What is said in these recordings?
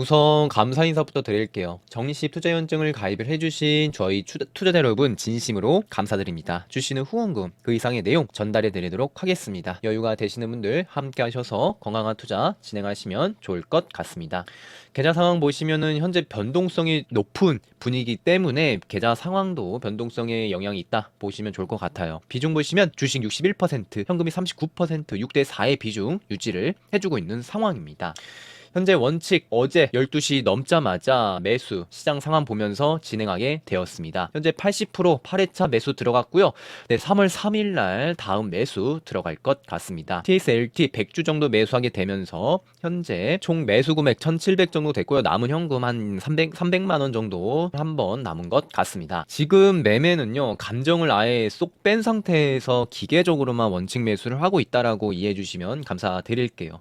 우선 감사 인사부터 드릴게요. 정리식 투자연증을 가입을 해주신 저희 투- 투자자 여러분 진심으로 감사드립니다. 주시는 후원금 그 이상의 내용 전달해 드리도록 하겠습니다. 여유가 되시는 분들 함께 하셔서 건강한 투자 진행하시면 좋을 것 같습니다. 계좌 상황 보시면은 현재 변동성이 높은 분위기 때문에 계좌 상황도 변동성에 영향이 있다 보시면 좋을 것 같아요. 비중 보시면 주식 61%, 현금이 39%, 6대 4의 비중 유지를 해주고 있는 상황입니다. 현재 원칙 어제 12시 넘자마자 매수 시장 상황 보면서 진행하게 되었습니다. 현재 80% 8회차 매수 들어갔고요. 네, 3월 3일 날 다음 매수 들어갈 것 같습니다. TSLT 100주 정도 매수하게 되면서 현재 총 매수 금액 1,700 정도 됐고요. 남은 현금 한 300, 300만 원 정도 한 번 남은 것 같습니다. 지금 매매는요. 감정을 아예 쏙 뺀 상태에서 기계적으로만 원칙 매수를 하고 있다라고 이해해 주시면 감사드릴게요.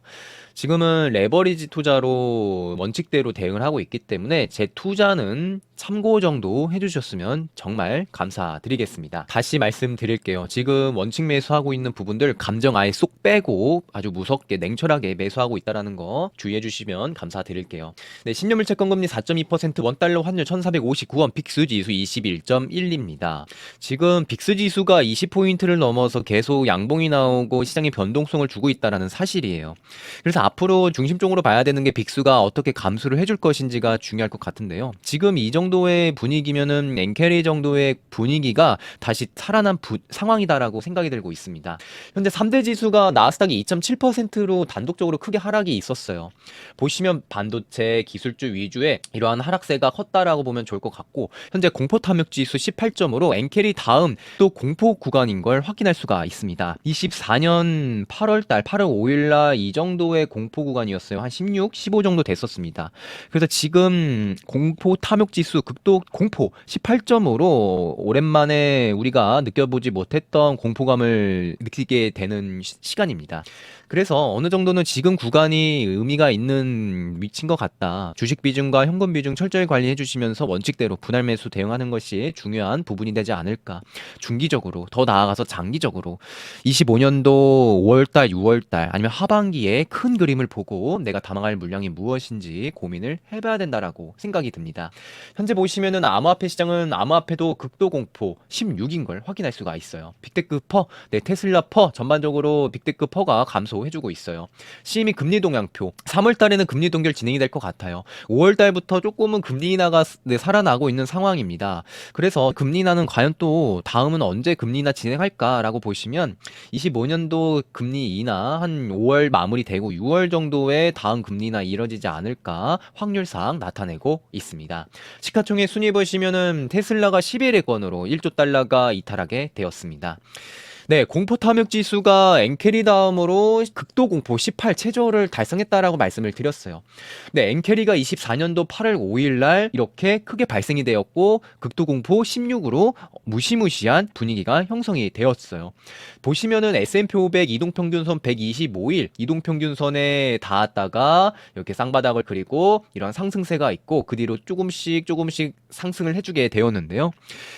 지금은 레버리지 투자로 원칙대로 대응을 하고 있기 때문에 제 투자는 참고 정도 해주셨으면 정말 감사드리겠습니다. 다시 말씀드릴게요. 지금 원칙 매수하고 있는 부분들 감정 아예 쏙 빼고 아주 무섭게 냉철하게 매수하고 있다라는 거 주의해 주시면 감사드릴게요. 네, 10년 물채 건금리 4.2% 원달러 환율 1,459원 픽스 지수 21.1입니다. 지금 빅스 지수가 20포인트를 넘어서 계속 양봉이 나오고 시장에 변동성을 주고 있다라는 사실이에요. 그래서 앞으로 중심적으로 봐야 되는 게 빅스가 어떻게 감수를 해줄 것인지가 중요할 것 같은데요. 지금 이 정도의 분위기면은 엔캐리 정도의 분위기가 다시 살아난 부- 상황이다라고 생각이 들고 있습니다. 현재 3대 지수가 나스닥이 2.7%로 단독적으로 크게 하락이 있었어요. 보시면 반도체 기술주 위주의 이러한 하락세가 컸다라고 보면 좋을 것 같고 현재 공포 탐욕 지수 18점으로 엔캐리 다음 또 공포 구간인 걸 확인할 수가 있습니다. 24년 8월 달 8월 5일 날 이 정도의 공포 구간이었어요. 한 16, 15 정도 됐었습니다. 그래서 지금 공포 탐욕 지수 극도 공포 18점으로 오랜만에 우리가 느껴보지 못했던 공포감을 느끼게 되는 시- 시간입니다. 그래서 어느 정도는 지금 구간이 의미가 있는 위치인 것 같다. 주식 비중과 현금 비중 철저히 관리해 주시면서 원칙대로 분할 매수 대응하는 것이 중요한 부분이 되지 않을까. 중기적으로 더 나아가서 장기적으로 25년도 5월달, 6월달 아니면 하반기에 큰 그림을 보고 내가 담아갈 물량이 무엇인지 고민을 해봐야 된다라고 생각이 듭니다. 현재 보시면은 암호화폐 시장은 암호화폐도 극도 공포 16인 걸 확인할 수가 있어요. 빅테크 퍼, 네, 테슬라 퍼 전반적으로 빅테크 퍼가 감소 해주고 있어요. CME 금리 동향표 3월 달에는 금리 동결 진행이 될 것 같아요. 5월 달부터 조금은 금리 인하가 네, 살아나고 있는 상황입니다. 그래서 금리 인하는 과연 또 다음은 언제 금리 인하 진행할까라고 보시면 25년도 금리 인하 한 5월 마무리되고 6월 정도에 다음 금리 인하 이뤄지지 않을까 확률상 나타내고 있습니다. 시가총액 순위 보시면은 테슬라가 11회권으로 1조 달러가 이탈하게 되었습니다. 네, 공포 탐욕 지수가 엔캐리 다음으로 극도 공포 18 최저를 달성했다라고 말씀을 드렸어요. 네, 엔캐리가 24년도 8월 5일 날 이렇게 크게 발생이 되었고 극도 공포 16으로 무시무시한 분위기가 형성이 되었어요. 보시면은 S&P 500 이동평균선 125일 이동평균선에 닿았다가 이렇게 쌍바닥을 그리고 이런 상승세가 있고 그 뒤로 조금씩 조금씩 상승을 해주게 되었는데요.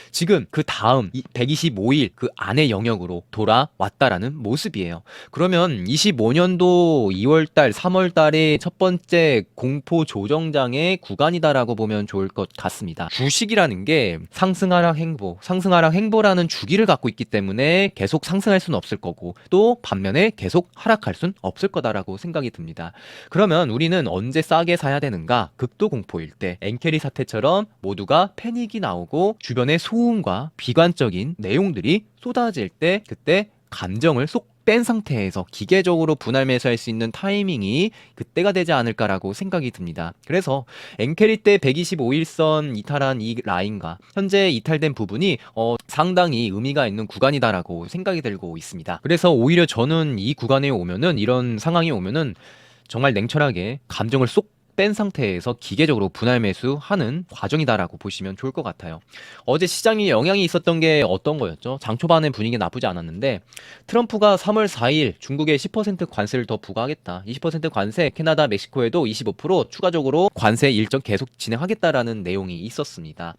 지금 그 다음 125일 그 안의 영역으로 돌아왔다라는 모습이에요. 그러면 25년도 2월달, 3월달에 첫 번째 공포 조정장의 구간이다라고 보면 좋을 것 같습니다. 주식이라는 게 상승하락 행보, 상승하락 행보라는 주기를 갖고 있기 때문에 계속 상승할 수는 없을 거고 또 반면에 계속 하락할 수는 없을 거다라고 생각이 듭니다. 그러면 우리는 언제 싸게 사야 되는가? 극도 공포일 때 엔캐리 사태처럼 모두가 패닉이 나오고 주변의 소음과 비관적인 내용들이 쏟아질 때 그때 감정을 쏙 뺀 상태에서 기계적으로 분할 매수할 수 있는 타이밍이 그때가 되지 않을까라고 생각이 듭니다. 그래서 엔캐리 때 125일선 이탈한 이 라인과 현재 이탈된 부분이 어, 상당히 의미가 있는 구간이다라고 생각이 들고 있습니다. 그래서 오히려 저는 이 구간에 오면은 이런 상황이 오면은 정말 냉철하게 감정을 쏙 뺀 상태에서 기계적으로 분할 매수하는 과정이다라고 보시면 좋을 것 같아요. 어제 시장에 영향이 있었던 게 어떤 거였죠? 장 초반에 분위기 나쁘지 않았는데 트럼프가 3월 4일 중국에 10% 관세를 더 부과하겠다. 20% 관세, 캐나다, 멕시코에도 25% 추가적으로 관세 일정 계속 진행하겠다라는 내용이 있었습니다.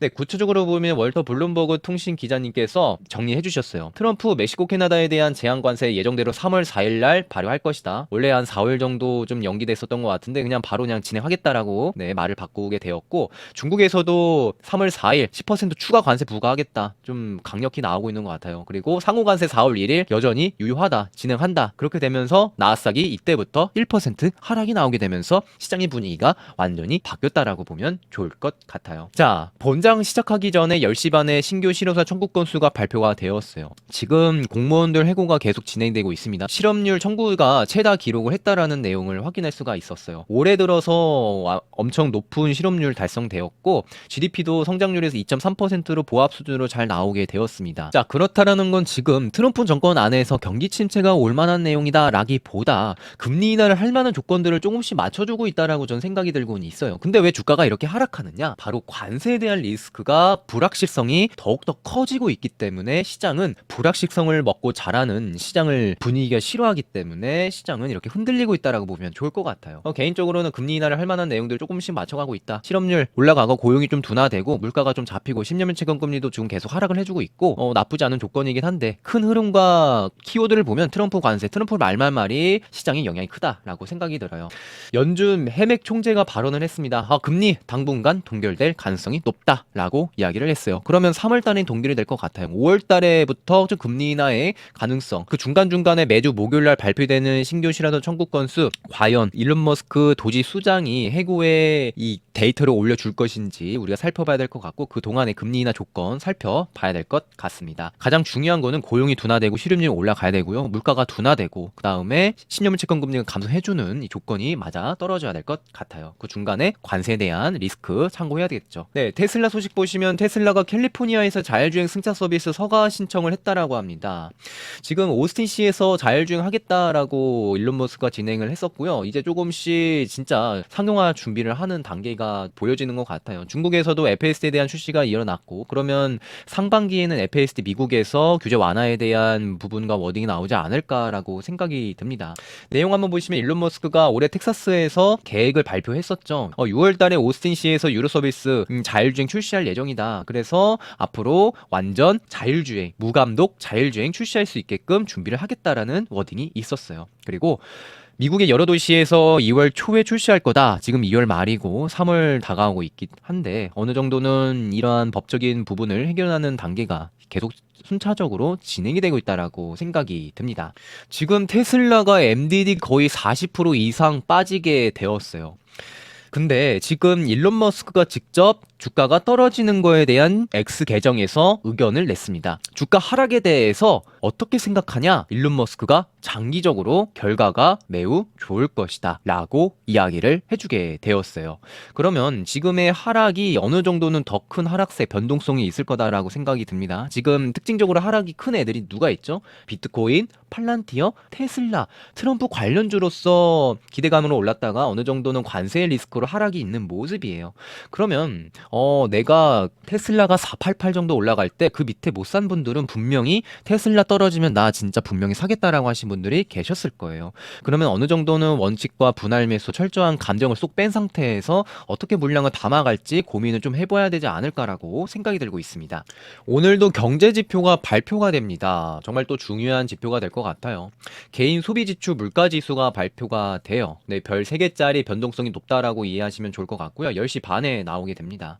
네, 구체적으로 보면 월터 블룸버그 통신 기자님께서 정리해 주셨어요. 트럼프 멕시코 캐나다에 대한 제한 관세 예정대로 3월 4일 날 발효할 것이다. 원래 한 4월 정도 좀 연기됐었던 것 같은데 그냥 바로 그냥 진행하겠다라고 네, 말을 바꾸게 되었고 중국에서도 3월 4일 10% 추가 관세 부과하겠다. 좀 강력히 나오고 있는 것 같아요. 그리고 상호 관세 4월 1일 여전히 유효하다. 진행한다. 그렇게 되면서 나스닥이 이때부터 1% 하락이 나오게 되면서 시장의 분위기가 완전히 바뀌었다라고 보면 좋을 것 같아요. 자, 본장 시작하기 전에 10시 반에 신규 실효사 청구 건수가 발표가 되었어요. 지금 공무원들 해고가 계속 진행되고 있습니다. 실업률 청구가 최다 기록을 했다라는 내용을 확인할 수가 있었어요. 올해 들어서 와- 엄청 높은 실업률 달성되었고 GDP도 성장률에서 2.3%로 보합 수준으로 잘 나오게 되었습니다. 자, 그렇다라는 건 지금 트럼프 정권 안에서 경기 침체가 올 만한 내용이다라기보다 금리 인하를 할 만한 조건들을 조금씩 맞춰주고 있다라고 전 생각이 들고는 있어요. 근데 왜 주가가 이렇게 하락하느냐? 바로 관세에 대한 리스 크가 불확실성이 더욱더 커지고 있기 때문에 시장은 불확실성을 먹고 자라는 시장을 분위기가 싫어하기 때문에 시장은 이렇게 흔들리고 있다라고 보면 좋을 것 같아요. 어, 개인적으로는 금리 인하를 할 만한 내용들 조금씩 맞춰가고 있다. 실업률 올라가고 고용이 좀 둔화되고 물가가 좀 잡히고 10년물 채권 금리도 지금 계속 하락을 해주고 있고 어, 나쁘지 않은 조건이긴 한데 큰 흐름과 키워드를 보면 트럼프 관세, 트럼프 말만 말이 시장에 영향이 크다라고 생각이 들어요. 연준 해맥 총재가 발언을 했습니다. 아, 금리 당분간 동결될 가능성이 높다 라고 이야기를 했어요. 그러면 3월 달엔 동결이 될것 같아요. 5월 달에부터 좀 금리 인하의 가능성, 그 중간중간에 매주 목요일 날 발표되는 신규 실화도 청구 건수, 과연 일론 머스크 도지 수장이 해고에 이 데이터를 올려 줄 것인지 우리가 살펴봐야 될 것 같고 그 동안의 금리 인하 조건 살펴봐야 될 것 같습니다. 가장 중요한 거는 고용이 둔화되고 실업률이 올라가야 되고요. 물가가 둔화되고 그 다음에 신념 채권 금리가 감소해 주는 이 조건이 맞아 떨어져야 될 것 같아요. 그 중간에 관세에 대한 리스크 참고해야 되겠죠. 네, 테슬라 소식 보시면 테슬라가 캘리포니아에서 자율주행 승차 서비스 서가 신청을 했다라고 합니다. 지금 오스틴시에서 자율주행 하겠다라고 일론 머스크가 진행을 했었고요. 이제 조금씩 진짜 상용화 준비를 하는 단계가 보여지는 것 같아요. 중국에서도 FSD에 대한 출시가 일어났고 그러면 상반기에는 FSD 미국에서 규제 완화에 대한 부분과 워딩이 나오지 않을까라고 생각이 듭니다. 내용 한번 보시면 일론 머스크가 올해 텍사스에서 계획을 발표했었죠. 어, 6월 달에 오스틴시에서 유로 서비스 음, 자율주행 출 시할 예정이다. 그래서 앞으로 완전 자율주행, 무감독 자율주행 출시할 수 있게끔 준비를 하겠다라는 워딩이 있었어요. 그리고 미국의 여러 도시에서 2월 초에 출시할 거다. 지금 2월 말이고 3월 다가오고 있긴 한데 어느 정도는 이러한 법적인 부분을 해결하는 단계가 계속 순차적으로 진행이 되고 있다라고 생각이 듭니다. 지금 테슬라가 MDD 거의 40% 이상 빠지게 되었어요. 근데 지금 일론 머스크가 직접 주가가 떨어지는 거에 대한 X 계정에서 의견을 냈습니다. 주가 하락에 대해서 어떻게 생각하냐? 일론 머스크가 장기적으로 결과가 매우 좋을 것이다. 라고 이야기를 해주게 되었어요. 그러면 지금의 하락이 어느 정도는 더 큰 하락세 변동성이 있을 거다라고 생각이 듭니다. 지금 특징적으로 하락이 큰 애들이 누가 있죠? 비트코인, 팔란티어, 테슬라, 트럼프 관련주로서 기대감으로 올랐다가 어느 정도는 관세 리스크로 하락이 있는 모습이에요. 그러면 어 내가 테슬라가 488 정도 올라갈 때 그 밑에 못 산 분들은 분명히 테슬라 떨어지면 나 진짜 분명히 사겠다라고 하신 분들이 계셨을 거예요. 그러면 어느 정도는 원칙과 분할 매수 철저한 감정을 쏙 뺀 상태에서 어떻게 물량을 담아갈지 고민을 좀 해봐야 되지 않을까라고 생각이 들고 있습니다. 오늘도 경제 지표가 발표가 됩니다. 정말 또 중요한 지표가 될 것 같아요. 개인 소비 지출 물가 지수가 발표가 돼요. 네, 별 3개짜리 변동성이 높다라고 이해하시면 좋을 것 같고요. 10시 반에 나오게 됩니다.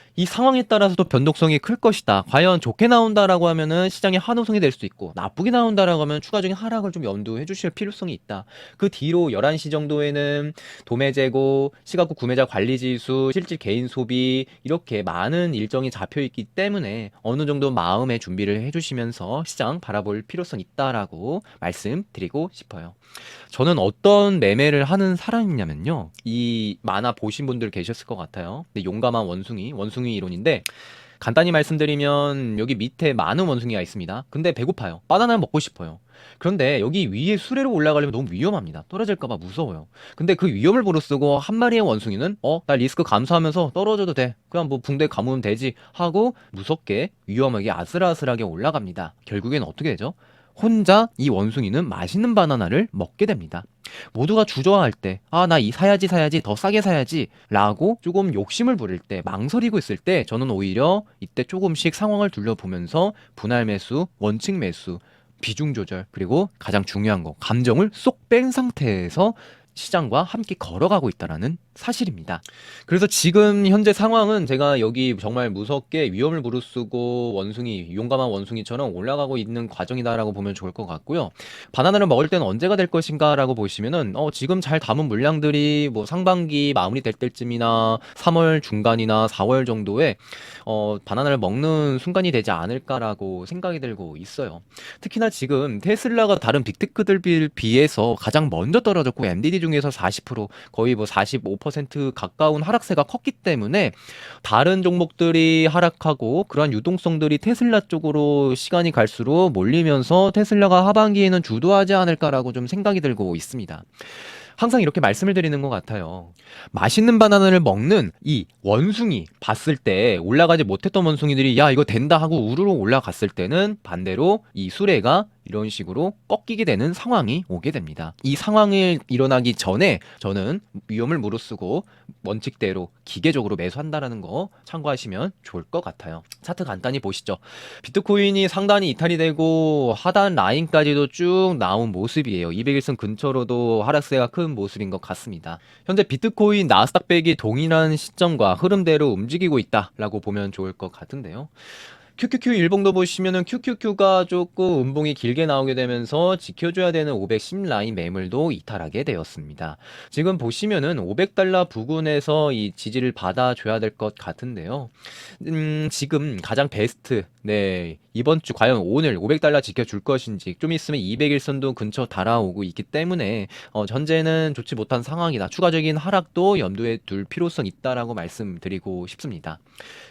이 상황에 따라서도 변동성이 클 것이다. 과연 좋게 나온다라고 하면은 시장의 환호성이 될 수도 있고 나쁘게 나온다라고 하면 추가적인 하락을 좀 염두해 주실 필요성이 있다. 그 뒤로 11시 정도에는 도매 재고, 시가구 구매자 관리 지수, 실질 개인 소비 이렇게 많은 일정이 잡혀 있기 때문에 어느 정도 마음의 준비를 해 주시면서 시장 바라볼 필요성이 있다라고 말씀드리고 싶어요. 저는 어떤 매매를 하는 사람이냐면요. 이 만화 보신 분들 계셨을 것 같아요. 근데 용감한 원숭이, 원숭이 이론인데 간단히 말씀드리면 여기 밑에 많은 원숭이가 있습니다. 근데 배고파요. 바나나를 먹고 싶어요. 그런데 여기 위에 수레로 올라가려면 너무 위험합니다. 떨어질까봐 무서워요. 근데 그 위험을 무릅쓰고 한 마리의 원숭이는 어, 나 리스크 감수하면서 떨어져도 돼. 그냥 뭐 붕대 감으면 되지 하고 무섭게 위험하게 아슬아슬하게 올라갑니다. 결국엔 어떻게 되죠? 혼자 이 원숭이는 맛있는 바나나를 먹게 됩니다. 모두가 주저할 때, 아, 나 이 사야지, 사야지, 더 싸게 사야지, 라고 조금 욕심을 부릴 때, 망설이고 있을 때, 저는 오히려 이때 조금씩 상황을 둘러보면서 분할 매수, 원칙 매수, 비중 조절, 그리고 가장 중요한 거, 감정을 쏙 뺀 상태에서 시장과 함께 걸어가고 있다라는 사실입니다. 그래서 지금 현재 상황은 제가 여기 정말 무섭게 위험을 무릅쓰고 원숭이, 용감한 원숭이처럼 올라가고 있는 과정이다라고 보면 좋을 것 같고요. 바나나를 먹을 때는 언제가 될 것인가라고 보시면은 어, 지금 잘 담은 물량들이 뭐 상반기 마무리될 때쯤이나 3월 중간이나 4월 정도에 어, 바나나를 먹는 순간이 되지 않을까라고 생각이 들고 있어요. 특히나 지금 테슬라가 다른 빅테크들 비해서 가장 먼저 떨어졌고 MDD 중 에서 40% 거의 뭐 45% 가까운 하락세가 컸기 때문에 다른 종목들이 하락하고 그러한 유동성들이 테슬라 쪽으로 시간이 갈수록 몰리면서 테슬라가 하반기에는 주도하지 않을까라고 좀 생각이 들고 있습니다. 항상 이렇게 말씀을 드리는 것 같아요. 맛있는 바나나를 먹는 이 원숭이 봤을 때 올라가지 못했던 원숭이들이 야 이거 된다 하고 우르르 올라갔을 때는 반대로 이 수레가 이런 식으로 꺾이게 되는 상황이 오게 됩니다. 이 상황이 일어나기 전에 저는 위험을 무릅쓰고 원칙대로 기계적으로 매수한다라는 거 참고하시면 좋을 것 같아요. 차트 간단히 보시죠. 비트코인이 상단이 이탈이 되고 하단 라인까지도 쭉 나온 모습이에요. 200일선 근처로도 하락세가 큰 모습인 것 같습니다. 현재 비트코인 나스닥 백이 동일한 시점과 흐름대로 움직이고 있다라고 보면 좋을 것 같은데요. QQQ 일봉도 보시면은 QQQ가 조금 음봉이 길게 나오게 되면서 지켜줘야 되는 510 라인 매물도 이탈하게 되었습니다. 지금 보시면은 500달러 부근에서 이 지지를 받아줘야 될 것 같은데요. 음, 지금 가장 베스트, 네, 이번 주 과연 오늘 500달러 지켜줄 것인지 좀 있으면 200일선도 근처 달아오고 있기 때문에 어, 현재는 좋지 못한 상황이다. 추가적인 하락도 염두에 둘 필요성 있다라고 말씀드리고 싶습니다.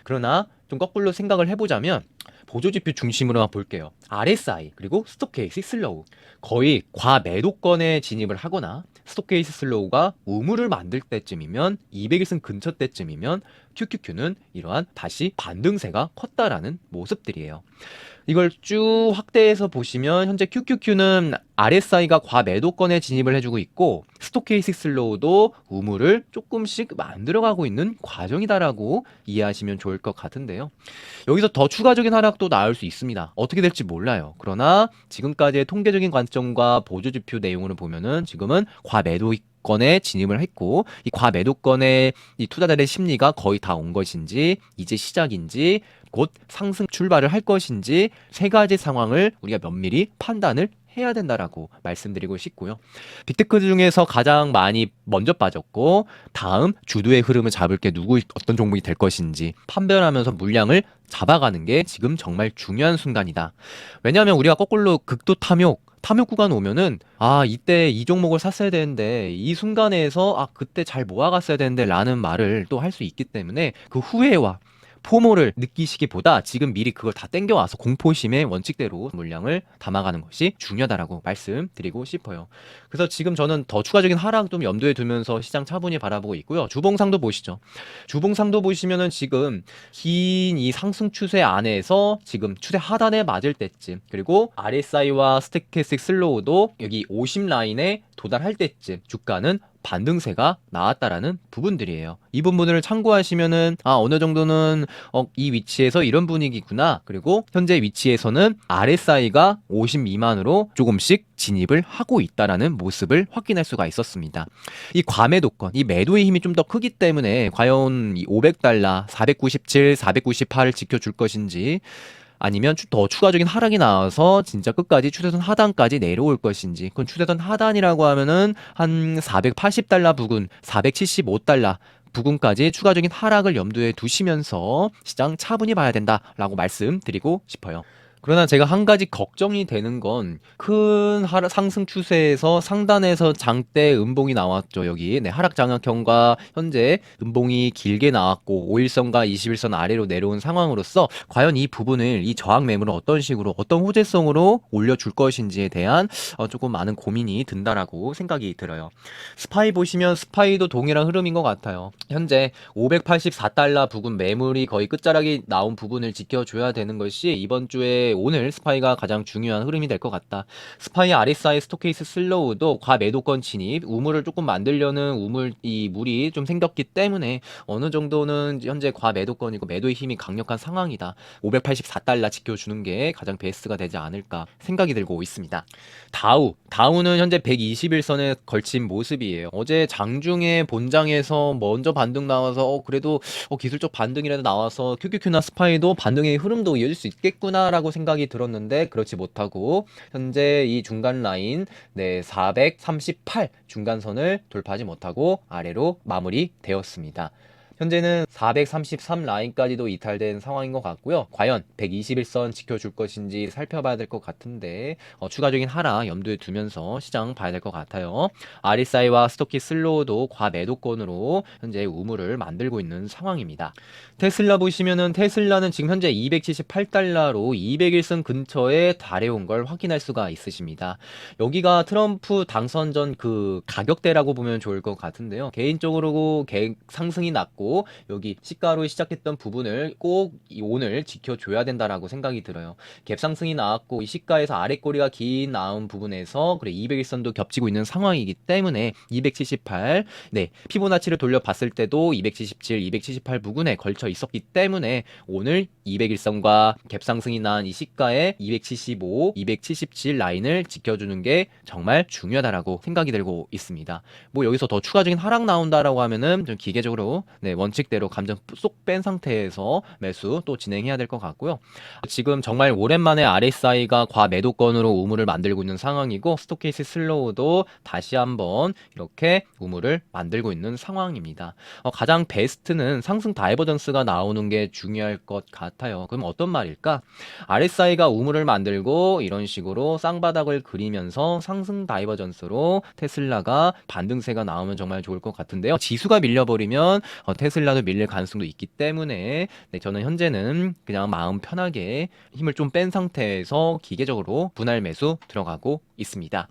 그러나 좀 거꾸로 생각을 해보자면 보조지표 중심으로 볼게요. RSI 그리고 스톡케이스 슬로우 거의 과매도권에 진입을 하거나 스톡케이스 슬로우가 우물을 만들 때쯤이면 200일선 근처 때쯤이면 QQQ는 이러한 다시 반등세가 컸다라는 모습들이에요. 이걸 쭉 확대해서 보시면 현재 QQQ는 RSI가 과매도권에 진입을 해주고 있고 스토케이식 슬로우도 우물을 조금씩 만들어가고 있는 과정이다라고 이해하시면 좋을 것 같은데요. 여기서 더 추가적인 하락도 나올 수 있습니다. 어떻게 될지 몰라요. 그러나 지금까지의 통계적인 관점 과 보조 지표 내용을 보면은 지금은 과매도 건에 진입을 했고 이 과매도권의 이 투자자들의 심리가 거의 다 온 것인지 이제 시작인지 곧 상승 출발을 할 것인지 세 가지 상황을 우리가 면밀히 판단을 해야 된다라고 말씀드리고 싶고요. 비트코인 중에서 가장 많이 먼저 빠졌고 다음 주도의 흐름을 잡을 게 누구 어떤 종목이 될 것인지 판별하면서 물량을 잡아가는 게 지금 정말 중요한 순간이다. 왜냐하면 우리가 거꾸로 극도 탐욕 탐욕 구간 오면은 아 이때 이 종목을 샀어야 되는데 이 순간에서 아 그때 잘 모아갔어야 되는데 라는 말을 또 할 수 있기 때문에 그 후회와 포모를 느끼시기보다 지금 미리 그걸 다 땡겨와서 공포심의 원칙대로 물량을 담아가는 것이 중요하다라고 말씀드리고 싶어요. 그래서 지금 저는 더 추가적인 하락 좀 염두에 두면서 시장 차분히 바라보고 있고요. 주봉상도 보시죠. 주봉상도 보시면은 지금 긴 이 상승 추세 안에서 지금 추세 하단에 맞을 때쯤 그리고 RSI와 스테케스틱 슬로우도 여기 50 라인에 도달할 때쯤 주가는 반등세가 나왔다라는 부분들이에요. 이 부분을 참고하시면은 아 어느 정도는 어, 이 위치에서 이런 분위기구나. 그리고 현재 위치에서는 RSI가 50 미만으로 조금씩 진입을 하고 있다라는 모습을 확인할 수가 있었습니다. 이 과매도권, 이 매도의 힘이 좀 더 크기 때문에 과연 이 500달러, 497, 498을 지켜줄 것인지 아니면 더 추가적인 하락이 나와서 진짜 끝까지 추세선 하단까지 내려올 것인지 그건 추세선 하단이라고 하면은 한 480달러 부근 475달러 부근까지 추가적인 하락을 염두에 두시면서 시장 차분히 봐야 된다라고 말씀드리고 싶어요. 그러나 제가 한 가지 걱정이 되는 건 큰 상승 추세에서 상단에서 장대 음봉이 나왔죠. 여기 네, 하락 장악형과 현재 음봉이 길게 나왔고 5일선과 21선 아래로 내려온 상황으로서 과연 이 부분을 이 저항 매물을 어떤 식으로 어떤 호재성으로 올려줄 것인지에 대한 어, 조금 많은 고민이 든다라고 생각이 들어요. 스파이 보시면 스파이도 동일한 흐름인 것 같아요. 현재 584달러 부근 매물이 거의 끝자락이 나온 부분을 지켜줘야 되는 것이 이번 주에 오늘 스파이가 가장 중요한 흐름이 될 것 같다. 스파이 RSI 스토케이스 슬로우도 과매도권 진입, 우물을 조금 만들려는 우물 이 물이 좀 생겼기 때문에 어느 정도는 현재 과매도권이고 매도의 힘이 강력한 상황이다. 584달러 지켜주는 게 가장 베스트가 되지 않을까 생각이 들고 있습니다. 다우, 다우는 현재 121선에 걸친 모습이에요. 어제 장중에 본장에서 먼저 반등 나와서 어, 그래도 어, 기술적 반등이라도 나와서 QQQ나 스파이도 반등의 흐름도 이어질 수 있겠구나라고 생각 이 들었는데 그렇지 못하고 현재 이 중간 라인 네 438 중간선을 돌파하지 못하고 아래로 마무리되었습니다. 현재는 433 라인까지도 이탈된 상황인 것 같고요. 과연 121선 지켜줄 것인지 살펴봐야 될 것 같은데 어, 추가적인 하락 염두에 두면서 시장 봐야 될 것 같아요. RSI와 스토키 슬로우도 과매도권으로 현재 우물을 만들고 있는 상황입니다. 테슬라 보시면은 테슬라는 지금 현재 278달러로 201선 근처에 달해온 걸 확인할 수가 있으십니다. 여기가 트럼프 당선 전 그 가격대라고 보면 좋을 것 같은데요. 개인적으로 개- 상승이 났고 여기 시가로 시작했던 부분을 꼭이 오늘 지켜줘야 된다라고 생각이 들어요. 갭 상승이 나왔고 이 시가에서 아래 꼬리가 긴 나온 부분에서 그래 201선도 겹치고 있는 상황이기 때문에 278 네, 피보나치를 돌려봤을 때도 277, 278 부근에 걸쳐 있었기 때문에 오늘 201선과 갭 상승이 난 이 시가에 275, 277 라인을 지켜주는 게 정말 중요하다라고 생각이 들고 있습니다. 뭐 여기서 더 추가적인 하락 나온다라고 하면은 좀 기계적으로 네, 원칙대로 감정 쏙 뺀 상태에서 매수 또 진행해야 될 것 같고요. 지금 정말 오랜만에 RSI가 과매도권으로 우물을 만들고 있는 상황이고 스토케이스 슬로우도 다시 한번 이렇게 우물을 만들고 있는 상황입니다. 어, 가장 베스트는 상승 다이버전스가 나오는 게 중요할 것 같아요. 그럼 어떤 말일까? RSI가 우물을 만들고 이런 식으로 쌍바닥을 그리면서 상승 다이버전스로 테슬라가 반등세가 나오면 정말 좋을 것 같은데요. 지수가 밀려버리면 어, 테슬라도 밀릴 가능성도 있기 때문에 네, 저는 현재는 그냥 마음 편하게 힘을 좀 뺀 상태에서 기계적으로 분할 매수 들어가고 있습니다.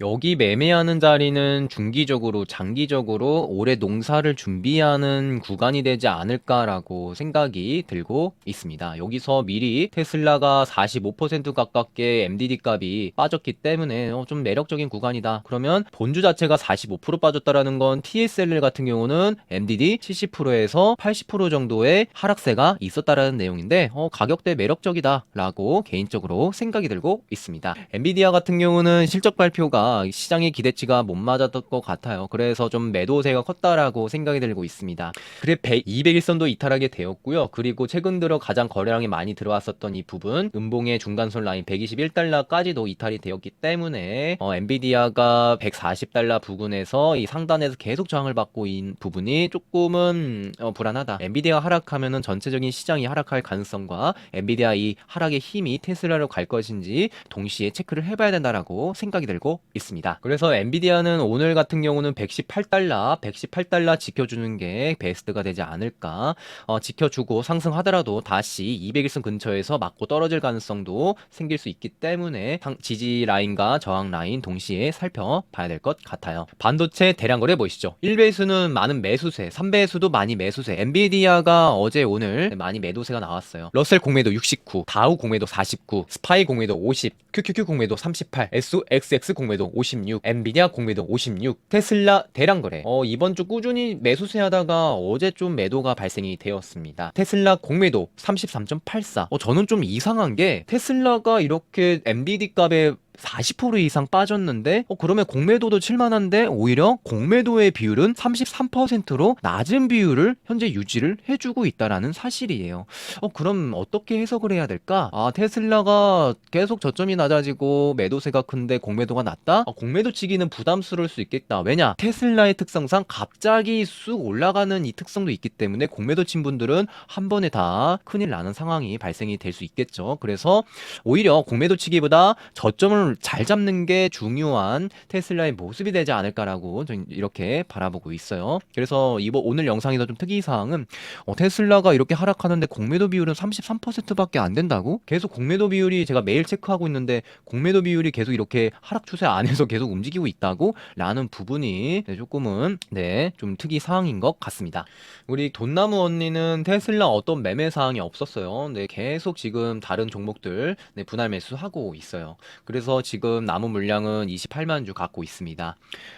여기 매매하는 자리는 중기적으로 장기적으로 올해 농사를 준비하는 구간이 되지 않을까라고 생각이 들고 있습니다. 여기서 미리 테슬라가 45% 가깝게 MDD 값이 빠졌기 때문에 어, 좀 매력적인 구간이다. 그러면 본주 자체가 45% 빠졌다라는 건 TSL 같은 경우는 MDD 70% 에서 80% 정도의 하락세가 있었다라는 내용인데 어, 가격대 매력적이다라고 개인적으로 생각이 들고 있습니다. 엔비디아 같은 경우는 실적 발표가 시장의 기대치가 못 맞았던 것 같아요. 그래서 좀 매도세가 컸다라고 생각이 들고 있습니다. 그래 100, 201선도 이탈하게 되었고요. 그리고 최근 들어 가장 거래량이 많이 들어왔었던 이 부분 음봉의 중간선 라인 121달러까지도 이탈이 되었기 때문에 어, 엔비디아가 140달러 부근에서 이 상단에서 계속 저항을 받고 있는 부분이 조금은 어, 불안하다. 엔비디아 하락하면은 전체적인 시장이 하락할 가능성과 엔비디아 이 하락의 힘이 테슬라로 갈 것인지 동시에 체크를 해봐야 된다라고 생각이 들고 있습니다. 그래서 엔비디아는 오늘 같은 경우는 118달러, 118달러 지켜주는 게 베스트가 되지 않을까. 어, 지켜주고 상승하더라도 다시 200일선 근처에서 맞고 떨어질 가능성도 생길 수 있기 때문에 상- 지지 라인과 저항 라인 동시에 살펴봐야 될 것 같아요. 반도체 대량 거래 보시죠. 1배수는 많은 매수세, 3배수도 많이 매수세. 엔비디아가 어제 오늘 많이 매도세가 나왔어요. 러셀 공매도 69, 다우 공매도 49, 스파이 공매도 50, QQQ 공매도 38, SXX 공매도 56, 엔비디아 공매도 56, 테슬라 대량 거래. 어, 이번 주 꾸준히 매수세 하다가 어제 좀 매도가 발생이 되었습니다. 테슬라 공매도 33.84. 어, 저는 좀 이상한 게 테슬라가 이렇게 MDD 값에 40% 이상 빠졌는데 어 그러면 공매도도 칠만한데 오히려 공매도의 비율은 33%로 낮은 비율을 현재 유지를 해주고 있다라는 사실이에요. 어 그럼 어떻게 해석을 해야 될까? 아 테슬라가 계속 저점이 낮아지고 매도세가 큰데 공매도가 낮다? 아, 공매도 치기는 부담스러울 수 있겠다. 왜냐? 테슬라의 특성상 갑자기 쑥 올라가는 이 특성도 있기 때문에 공매도 친 분들은 한 번에 다 큰일 나는 상황이 발생이 될 수 있겠죠. 그래서 오히려 공매도 치기보다 저점을 타점을 잘 잡는 게 중요한 테슬라의 모습이 되지 않을까라고 좀 이렇게 바라보고 있어요. 그래서 이번 오늘 영상에서 좀 특이 사항은 어, 테슬라가 이렇게 하락하는데 공매도 비율은 33%밖에 안 된다고? 계속 공매도 비율이 제가 매일 체크하고 있는데 공매도 비율이 계속 이렇게 하락 추세 안에서 계속 움직이고 있다고? 라는 부분이 네, 조금은 네, 좀 특이 사항인 것 같습니다. 우리 돈나무 언니는 테슬라 어떤 매매 사항이 없었어요. 네, 계속 지금 다른 종목들 네, 분할 매수하고 있어요. 그래서 지금 남은 물량은 28만 주 갖고 있습니다.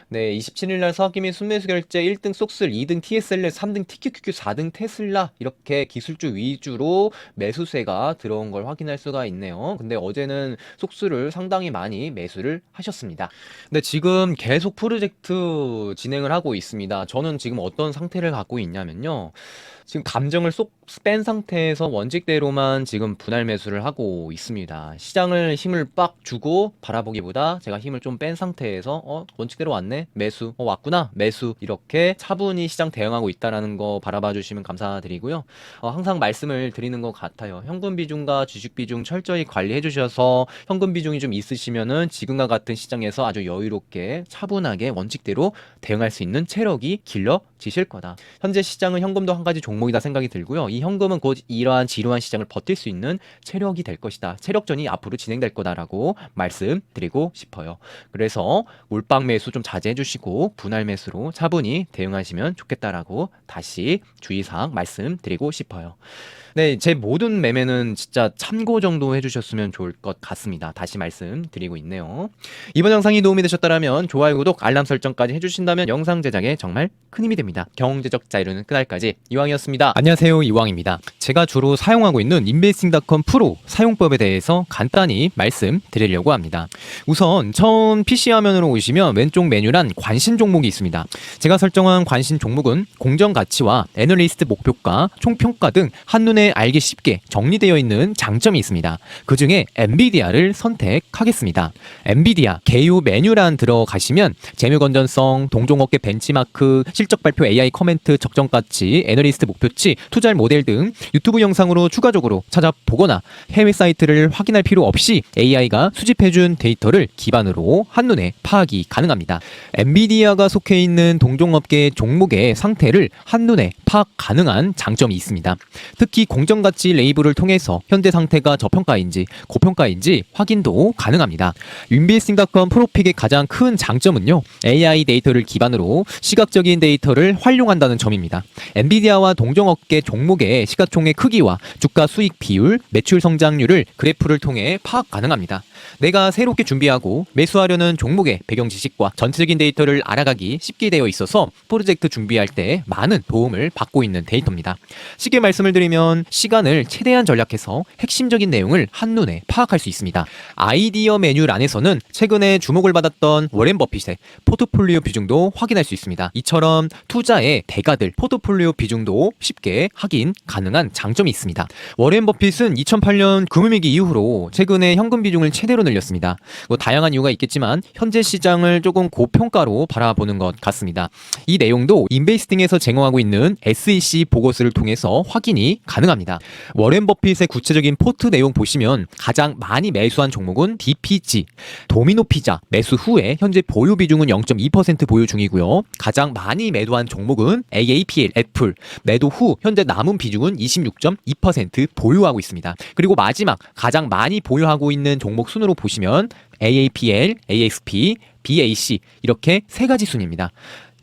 네, 27일 날 사기 및 순매수 결제 1등 속슬, 2등 TSL, 3등 TQQQ, 4등 테슬라 이렇게 기술주 위주로 매수세가 들어온 걸 확인할 수가 있네요. 근데 어제는 속수를 상당히 많이 매수를 하셨습니다. 근데 지금 계속 프로젝트 진행을 하고 있습니다. 저는 지금 어떤 상태를 갖고 있냐면요. 지금 감정을 쏙뺀 상태에서 원칙대로만 지금 분할 매수를 하고 있습니다. 시장을 힘을 빡 주고 바라보기보다 제가 힘을 좀 뺀 상태에서 어 원칙대로 왔네 매수 어 왔구나 매수 이렇게 차분히 시장 대응하고 있다라는 거 바라봐 주시면 감사드리고요. 어, 항상 말씀을 드리는 것 같아요. 현금 비중과 주식 비중 철저히 관리해 주셔서 현금 비중이 좀 있으시면은 지금과 같은 시장에서 아주 여유롭게 차분하게 원칙대로 대응할 수 있는 체력이 길러지실 거다. 현재 시장은 현금도 한 가지 종목이다 생각이 들고요. 이 현금은 곧 이러한 지루한 시장을 버틸 수 있는 체력이 될 것이다. 체력전이 앞으로 진행될 거다라고 말씀드리고 싶어요. 그래서 몰빵 매수 좀 자제해 주시고 분할 매수로 차분히 대응하시면 좋겠다라고 다시 주의사항 말씀드리고 싶어요. 네, 제 모든 매매는 진짜 참고 정도 해주셨으면 좋을 것 같습니다. 다시 말씀드리고 있네요. 이번 영상이 도움이 되셨다면 좋아요, 구독, 알람 설정까지 해주신다면 영상 제작에 정말 큰 힘이 됩니다. 경제적 자유로는 그날까지 이왕이었습니다. 안녕하세요, 이왕입니다. 제가 주로 사용하고 있는 인베스팅닷컴 프로 사용법에 대해서 간단히 말씀드리려고 합니다. 우선 처음 PC 화면으로 오시면 왼쪽 메뉴란 관심 종목이 있습니다. 제가 설정한 관심 종목은 공정 가치와 애널리스트 목표가, 총평가 등 한눈에 알기 쉽게 정리되어 있는 장점이 있습니다. 그 중에 엔비디아를 선택하겠습니다. 엔비디아 개요 메뉴란 들어가시면 재무 건전성, 동종업계 벤치마크, 실적 발표 AI 커멘트, 적정 가치, 애널리스트 목표치, 투자할 모델 등 유튜브 영상으로 추가적으로 찾아보거나 해외 사이트를 확인할 필요 없이 AI가 수집해준 데이터를 기반으로 한눈에 파악이 가능합니다. 엔비디아가 속해 있는 동종업계 종목의 상태를 한눈에 파악 가능한 장점이 있습니다. 특히 공정가치 레이블을 통해서 현재 상태가 저평가인지 고평가인지 확인도 가능합니다. 윈비스팅닷컴 프로픽의 가장 큰 장점은요. AI 데이터를 기반으로 시각적인 데이터를 활용한다는 점입니다. 엔비디아와 동종업계 종목의 시가총액 크기와 주가 수익 비율, 매출 성장률을 그래프를 통해 파악 가능합니다. 내가 새롭게 준비하고 매수하려는 종목의 배경 지식과 전체적인 데이터를 알아가기 쉽게 되어 있어서 프로젝트 준비할 때 많은 도움을 받고 있는 데이터입니다. 쉽게 말씀을 드리면 시간을 최대한 전략해서 핵심적인 내용을 한눈에 파악할 수 있습니다. 아이디어 메뉴란에서는 최근에 주목을 받았던 워렌 버핏의 포트폴리오 비중도 확인할 수 있습니다. 이처럼 투자의 대가들 포트폴리오 비중도 쉽게 확인 가능한 장점이 있습니다. 워렌 버핏은 2008년 금융위기 이후로 최근에 현금 비중을 최대로 늘렸습니다. 뭐 다양한 이유가 있겠지만 현재 시장을 조금 고평가로 바라보는 것 같습니다. 이 내용도 인베이스팅에서 제공하고 있는 SEC 보고서를 통해서 확인이 가능합니다. 워렌 버핏의 구체적인 포트 내용 보시면 가장 많이 매수한 종목은 DPG, 도미노 피자 매수 후에 현재 보유 비중은 0.2% 보유 중이고요. 가장 많이 매도한 종목은 AAPL, 애플 매도 후 현재 남은 비중은 26.2% 보유하고 있습니다. 그리고 마지막 가장 많이 보유하고 있는 종목 순으로 보시면 AAPL, AXP, BAC 이렇게 세 가지 순입니다.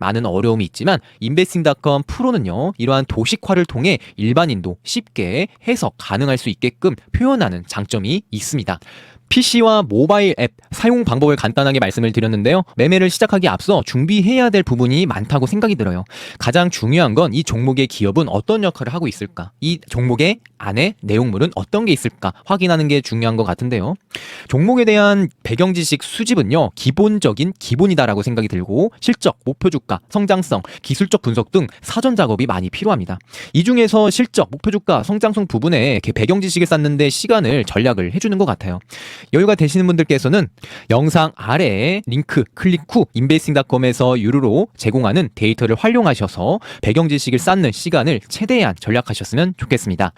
많은 어려움이 있지만 인베스팅닷컴 프로는요 이러한 도식화를 통해 일반인도 쉽게 해석 가능할 수 있게끔 표현하는 장점이 있습니다. PC와 모바일 앱 사용 방법을 간단하게 말씀을 드렸는데요. 매매를 시작하기 앞서 준비해야 될 부분이 많다고 생각이 들어요. 가장 중요한 건 이 종목의 기업은 어떤 역할을 하고 있을까? 이 종목의 안에 내용물은 어떤 게 있을까? 확인하는 게 중요한 것 같은데요. 종목에 대한 배경 지식 수집은요. 기본적인 기본이다라고 생각이 들고 실적, 목표 주가, 성장성, 기술적 분석 등 사전 작업이 많이 필요합니다. 이 중에서 실적, 목표 주가, 성장성 부분에 배경 지식을 쌓는데 시간을 전략을 해주는 것 같아요. 여유가 되시는 분들께서는 영상 아래에 링크 클릭 후 인베스팅닷컴에서 유료로 제공하는 데이터를 활용하셔서 배경 지식을 쌓는 시간을 최대한 전략하셨으면 좋겠습니다.